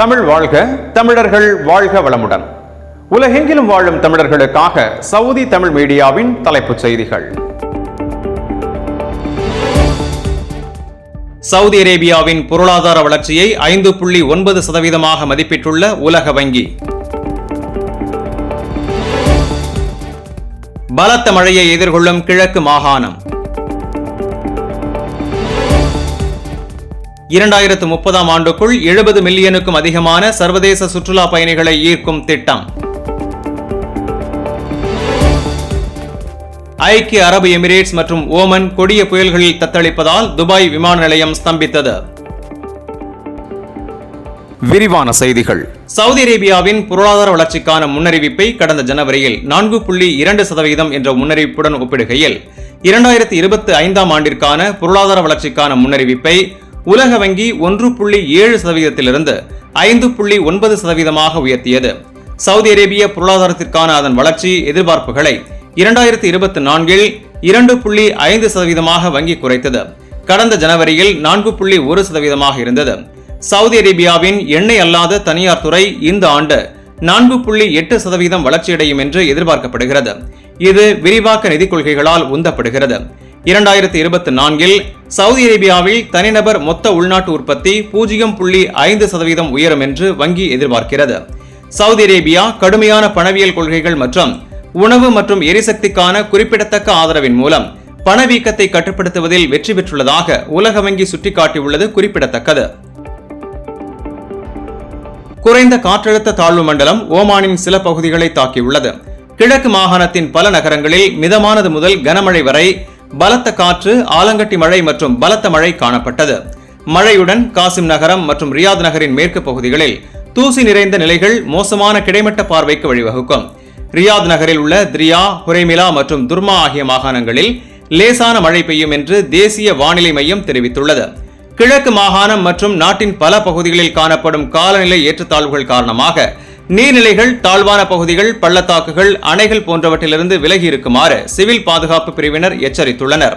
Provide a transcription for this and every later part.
தமிழ் வாழ்க தமிழர்கள் வாழ்க வளமுடன். உலகெங்கிலும் வாழும் தமிழர்களுக்காக சவுதி தமிழ் மீடியாவின் தலைப்புச் செய்திகள். சவுதி அரேபியாவின் பொருளாதார வளர்ச்சியை ஐந்து புள்ளி ஒன்பது சதவீதமாக மதிப்பிட்டுள்ள உலக வங்கி. பலத்த மழையை எதிர்கொள்ளும் கிழக்கு மாகாணம். இரண்டாயிரத்து முப்பதாம் ஆண்டுக்குள் எழுபது மில்லியனுக்கும் அதிகமான சர்வதேச சுற்றுலா பயணிகளை ஈர்க்கும் திட்டம். ஐக்கிய அரபு எமிரேட்ஸ் மற்றும் ஓமன் கொடிய புயல்களில் தத்தளிப்பதால் துபாய் விமான நிலையம் ஸ்தம்பித்தது. விரிவான செய்திகள். சவுதி அரேபியாவின் பொருளாதார வளர்ச்சிக்கான முன்னறிவிப்பை கடந்த ஜனவரியில் நான்கு புள்ளி இரண்டு சதவீதம் என்ற முன்னறிவிப்புடன் ஒப்பிடுகையில் இரண்டாயிரத்தி இருபத்தி ஐந்தாம் ஆண்டிற்கான பொருளாதார வளர்ச்சிக்கான முன்னறிவிப்பை உலக வங்கி ஒன்று புள்ளி ஏழு சதவீதத்திலிருந்து ஐந்து புள்ளி ஒன்பது சதவீதமாக உயர்த்தியது. சவுதி அரேபிய பொருளாதாரத்திற்கான அதன் வளர்ச்சி எதிர்பார்ப்புகளை இரண்டாயிரத்தி இருபத்தி நான்கில் இரண்டு புள்ளி ஐந்து சதவீதமாக வங்கி குறைத்தது. கடந்த ஜனவரியில் நான்கு புள்ளி ஒரு சதவீதமாக இருந்தது. சவுதி அரேபியாவின் எண்ணெய் அல்லாத தனியார் துறை இந்த ஆண்டு நான்கு புள்ளி எட்டு சதவீதம் வளர்ச்சியடையும் என்று எதிர்பார்க்கப்படுகிறது. இது விரிவாக்க நிதிக் கொள்கைகளால் உந்தப்படுகிறது. இரண்டாயிரத்தி இருபத்தி நான்கில் சவுதி அரேபியாவில் தனிநபர் மொத்த உள்நாட்டு உற்பத்தி பூஜ்ஜியம் புள்ளி ஐந்து சதவீதம் உயரும் என்று வங்கி எதிர்பார்க்கிறது. சவுதி அரேபியா கடுமையான பணவியல் கொள்கைகள் மற்றும் உணவு மற்றும் எரிசக்திக்கான குறிப்பிடத்தக்க ஆதரவின் மூலம் பணவீக்கத்தை கட்டுப்படுத்துவதில் வெற்றி பெற்றுள்ளதாக உலக வங்கி சுட்டிக்காட்டியுள்ளது குறிப்பிடத்தக்கது. குறைந்த காற்றழுத்த தாழ்வு மண்டலம் ஓமானின் சில பகுதிகளை தாக்கியுள்ளது. கிழக்கு மாகாணத்தின் பல நகரங்களில் மிதமானது முதல் கனமழை வரை பலத்த காற்று ஆலங்கட்டி மழை மற்றும் பலத்த மழை காணப்பட்டது. மழையுடன் காசிம் நகரம் மற்றும் ரியாத் நகரின் மேற்கு பகுதிகளில் தூசி நிறைந்த நிலைகள் மோசமான கிடைமட்ட பார்வைக்கு வழிவகுக்கும். ரியாத் நகரில் உள்ள திரியா ஹுரைமிலா மற்றும் துர்மா ஆகிய மாகாணங்களில் லேசான மழை பெய்யும் என்று தேசிய வானிலை மையம் தெரிவித்துள்ளது. கிழக்கு மாகாணம் மற்றும் நாட்டின் பல பகுதிகளில் காணப்படும் காலநிலை ஏற்றத்தாழ்வுகள் காரணமாக நீர்நிலைகள் தாழ்வான பகுதிகள் பள்ளத்தாக்குகள் அணைகள் போன்றவற்றிலிருந்து விலகி இருக்குமாறு சிவில் பாதுகாப்பு பிரிவினர் எச்சரித்துள்ளனர்.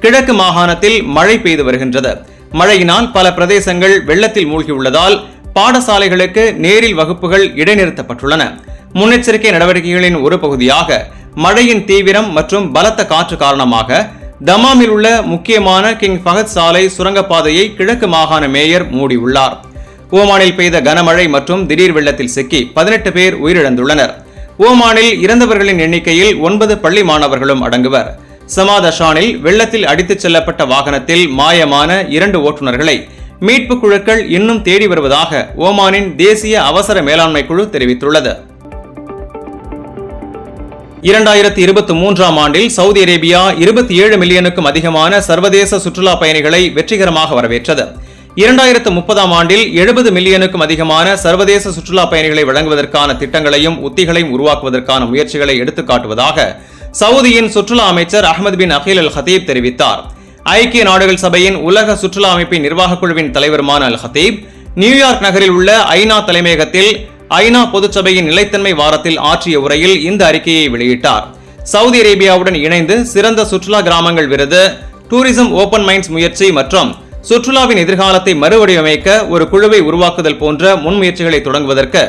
கிழக்கு மாகாணத்தில் மழை பெய்து வருகின்றது. மழையினால் பல பிரதேசங்கள் வெள்ளத்தில் மூழ்கியுள்ளதால் பாடசாலைகளுக்கு நேரில் வகுப்புகள் இடைநிறுத்தப்பட்டுள்ளன. முன்னெச்சரிக்கை நடவடிக்கைகளின் ஒரு பகுதியாக மழையின் தீவிரம் மற்றும் பலத்த காற்று காரணமாக தமாமில் உள்ள முக்கியமான கிங் ஃபஹத் சாலை சுரங்கப்பாதையை கிழக்கு மாகாண மேயர் மூடியுள்ளார். ஓமானில் பெய்த கனமழை மற்றும் திடீர் வெள்ளத்தில் சிக்கி பதினெட்டு பேர் உயிரிழந்துள்ளனர். ஓமானில் இறந்தவர்களின் எண்ணிக்கையில் ஒன்பது பள்ளி மாணவர்களும் அடங்குவர். சமாதஷானில் வெள்ளத்தில் அடித்துச் செல்லப்பட்ட வாகனத்தில் மாயமான இரண்டு ஓட்டுநர்களை மீட்புக் குழுக்கள் இன்னும் தேடி வருவதாக ஓமானின் தேசிய அவசர மேலாண்மை குழு தெரிவித்துள்ளது. இரண்டாயிரத்தி இருபத்தி மூன்றாம் ஆண்டில் சவுதி அரேபியா இருபத்தி ஏழு மில்லியனுக்கும் அதிகமான சர்வதேச சுற்றுலா பயணிகளை வெற்றிகரமாக வரவேற்றது. இரண்டாயிரத்து முப்பதாம் ஆண்டில் எழுபது மில்லியனுக்கும் அதிகமான சர்வதேச சுற்றுலா பயணிகளை வழங்குவதற்கான திட்டங்களையும் உத்திகளையும் உருவாக்குவதற்கான முயற்சிகளை எடுத்துக்காட்டுவதாக சவுதியின் சுற்றுலா அமைச்சர் அகமது பின் அகில் அல் ஹதீப் தெரிவித்தார். ஐக்கிய நாடுகள் சபையின் உலக சுற்றுலா அமைப்பின் நிர்வாகக் குழுவின் தலைவருமான அல் ஹதீப் நியூயார்க் நகரில் உள்ள ஐநா தலைமையகத்தில் ஐநா பொதுச்சபையின் நிலைத்தன்மை வாரத்தில் ஆற்றிய உரையில் இந்த அறிக்கையை வெளியிட்டார். சவுதி அரேபியாவுடன் இணைந்து சிறந்த சுற்றுலா கிராமங்கள் விருது டூரிசம் ஓபன் மைண்ட்ஸ் முயற்சி மற்றும் சுற்றுலாவின் எதிர்காலத்தை மறுவடிவமைக்க ஒரு குழுவை உருவாக்குதல் போன்ற முன்முயற்சிகளை தொடங்குவதற்கு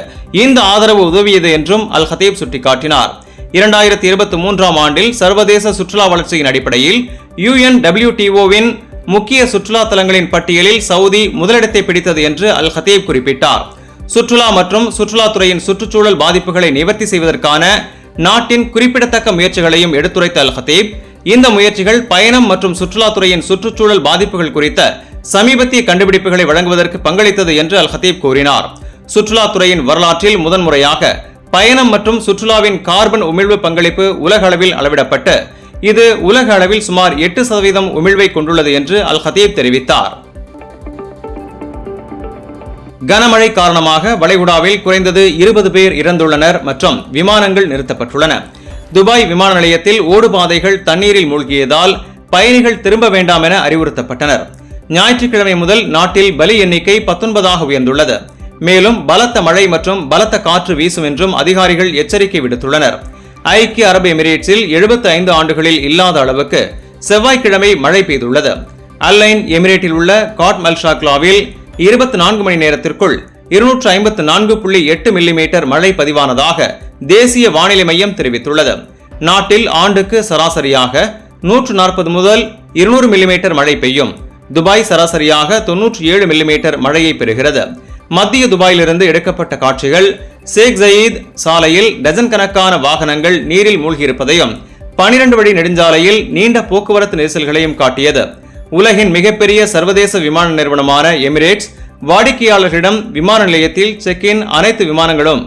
இந்த ஆதரவு உதவியது என்றும் அல் ஹதீப் சுட்டிக்காட்டினார். இரண்டாயிரத்தி இருபத்தி மூன்றாம் ஆண்டில் சர்வதேச சுற்றுலா வளர்ச்சியின் அடிப்படையில் யுஎன்டபிள்யூடிஓவின் முக்கிய சுற்றுலா தலங்களின் பட்டியலில் சவுதி முதலிடத்தை பிடித்தது என்று அல் ஹதீப் குறிப்பிட்டார். சுற்றுலா மற்றும் சுற்றுலாத்துறையின் சுற்றுச்சூழல் பாதிப்புகளை நிவர்த்தி செய்வதற்கான நாட்டின் குறிப்பிடத்தக்க முயற்சிகளையும் எடுத்துரைத்த அல் ஹதீப் இந்த முயற்சிகள் பயணம் மற்றும் சுற்றுலாத்துறையின் சுற்றுச்சூழல் பாதிப்புகள் குறித்த சமீபத்திய கண்டுபிடிப்புகளை வழங்குவதற்கு பங்களித்தது என்று அல் ஹதீப் கூறினார். சுற்றுலாத்துறையின் வரலாற்றில் முதன்முறையாக பயணம் மற்றும் சுற்றுலாவின் கார்பன் உமிழ்வு பங்களிப்பு உலக அளவில் அளவிடப்பட்டு இது உலக அளவில் சுமார் எட்டு சதவீதம் உமிழ்வை கொண்டுள்ளது என்று அல் ஹதீப் தெரிவித்தார். கனமழை காரணமாக வளைகுடாவில் குறைந்தது இருபது பேர் இறந்துள்ளனர் மற்றும் விமானங்கள் நிறுத்தப்பட்டுள்ளன. துபாய் விமான நிலையத்தில் ஓடுபாதைகள் தண்ணீரில் மூழ்கியதால் பயணிகள் திரும்ப வேண்டாம் என அறிவுறுத்தப்பட்டனர். ஞாயிற்றுக்கிழமை முதல் நாட்டில் பலி எண்ணிக்கை பத்தொன்பதாக உயர்ந்துள்ளது. மேலும் பலத்த மழை மற்றும் பலத்த காற்று வீசும் என்றும் அதிகாரிகள் எச்சரிக்கை விடுத்துள்ளனர். ஐக்கிய அரபு எமிரேட்ஸில் 75 ஐந்து ஆண்டுகளில் இல்லாத அளவுக்கு செவ்வாய்க்கிழமை மழை பெய்துள்ளது. அல்லைன் எமிரேட்டில் உள்ள காட் மல்ஷாக்லாவில் இருபத்தி நான்கு மணி நேரத்திற்குள் இருநூற்று ஐம்பத்து நான்கு புள்ளி எட்டு மில்லிமீட்டர் மழை பதிவானதாக தேசிய வானிலை மையம் தெரிவித்துள்ளது. நாட்டில் ஆண்டுக்கு சராசரியாக நூற்று நாற்பது முதல் இருநூறு மில்லிமீட்டர் மழை பெய்யும். துபாய் சராசரியாக தொன்னூற்றி ஏழு மில்லிமீட்டர் மழையை பெறுகிறது. மத்திய துபாயிலிருந்து எடுக்கப்பட்ட காட்சிகள் ஷேக் ஜயீத் சாலையில் டஜன் கணக்கான வாகனங்கள் நீரில் மூழ்கியிருப்பதையும் பனிரண்டு வழி நெடுஞ்சாலையில் நீண்ட போக்குவரத்து நெரிசல்களையும் காட்டியது. உலகின் மிகப்பெரிய சர்வதேச விமான நிறுவனமான எமிரேட்ஸ் வாடிக்கையாளர்களிடம் விமான நிலையத்தில் செக் இன் அனைத்து விமானங்களும்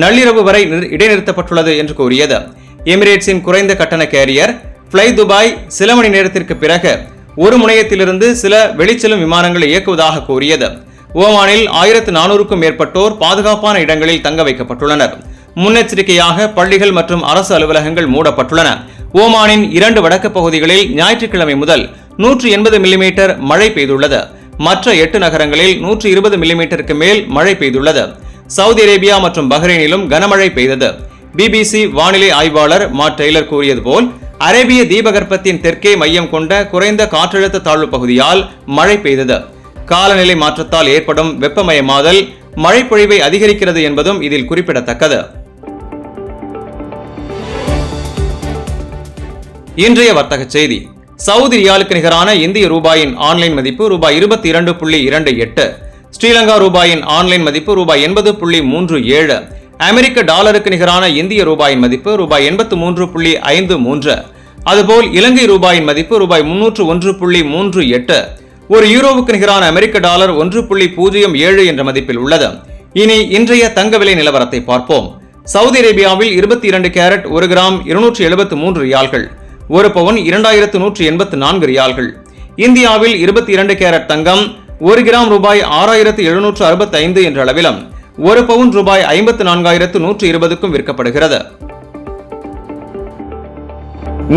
நள்ளிரவு வரை இடைநிறுத்தப்பட்டுள்ளது என்று கூறியது. எமிரேட்ஸின் குறைந்த கட்டண கேரியர் ஃப்ளை துபாய் சில மணி நேரத்திற்கு பிறகு ஒரு முனையத்திலிருந்து சில வெளிச்செல்லும் விமானங்களை இயக்குவதாக கூறியது. ஓமானில் ஆயிரத்து நானூறுக்கும் மேற்பட்டோர் பாதுகாப்பான இடங்களில் தங்க வைக்கப்பட்டுள்ளனர். முன்னெச்சரிக்கையாக பள்ளிகள் மற்றும் அரசு அலுவலகங்கள் மூடப்பட்டுள்ளன. ஓமானின் இரண்டு வடக்கு பகுதிகளில் ஞாயிற்றுக்கிழமை முதல் நூற்று எண்பது மில்லிமீட்டர் மழை பெய்துள்ளது. மற்ற எட்டு நகரங்களில் நூற்று இருபது மில்லிமீட்டருக்கு மேல் மழை பெய்துள்ளது. சவுதி அரேபியா மற்றும் பஹ்ரைனிலும் கனமழை பெய்தது. பிபிசி வானிலை ஆய்வாளர் மா டெய்லர் கூறியது போல் அரேபிய தீபகற்பத்தின் தெற்கே மையம் கொண்ட குறைந்த காற்றழுத்த தாழ்வு பகுதியால் மழை பெய்தது. காலநிலை மாற்றத்தால் ஏற்படும் வெப்பமயமாதல் மழைப்பொழிவை அதிகரிக்கிறது என்பதும் இதில் குறிப்பிடத்தக்கது. இன்றைய வர்த்தக செய்தி. சவுதி ரியாலுக்கு நிகரான இந்திய ரூபாயின் ஆன்லைன் மதிப்பு ரூபாய் இருபத்தி இரண்டு புள்ளி இரண்டு எட்டு ஸ்ரீலங்கா ரூபாயின் ஆன்லைன் மதிப்பு ரூபாய் எண்பது புள்ளி மூன்று ஏழு. அமெரிக்க டாலருக்கு நிகரான இந்திய ரூபாயின் மதிப்பு ரூபாய் எண்பத்து மூன்று புள்ளி ஐந்து மூன்று. அதுபோல் இலங்கை ரூபாயின் மதிப்பு ரூபாய் முன்னூற்று ஒன்று புள்ளி மூன்று எட்டு. ஒரு யூரோவுக்கு நிகரான அமெரிக்க டாலர் ஒன்று புள்ளி பூஜ்ஜியம் ஏழு என்ற மதிப்பில் உள்ளது. இனி இன்றைய தங்க விலை நிலவரத்தை பார்ப்போம். சவுதி அரேபியாவில் இருபத்தி இரண்டு கேரட் ஒரு கிராம் இருநூற்று எழுபத்து மூன்று ரியால்கள் ஒரு பவுன் இரண்டாயிரத்து நூற்று எண்பத்து நான்கு ரியால்கள். இந்தியாவில் இருபத்தி இரண்டு கேரட் தங்கம் ஒரு கிராம் ரூபாய் ஆறாயிரத்து எழுநூற்று அறுபத்தி ஐந்து என்ற அளவிலும் ஒரு பவுன் ரூபாய் ஐம்பத்து நான்காயிரத்து நூற்று இருபதுக்கும் விற்கப்படுகிறது.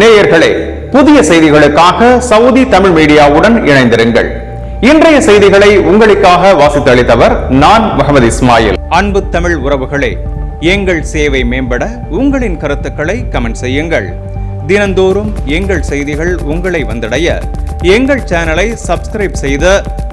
நேயர்களே புதிய செய்திகளுக்காக சவுதி தமிழ் மீடியாவுடன் இணைந்திருங்கள். இன்றைய செய்திகளை உங்களுக்காக வாசித்தளித்தவர் நான் முகமது இஸ்மாயில். அன்பு தமிழ் உறவுகளே எங்கள் சேவை மேம்பட உங்களின் கருத்துக்களை கமெண்ட் செய்யுங்கள். தினந்தோறும் எங்கள் செய்திகள் உங்களை வந்தடைய எங்கள் சேனலை சப்ஸ்கிரைப் செய்து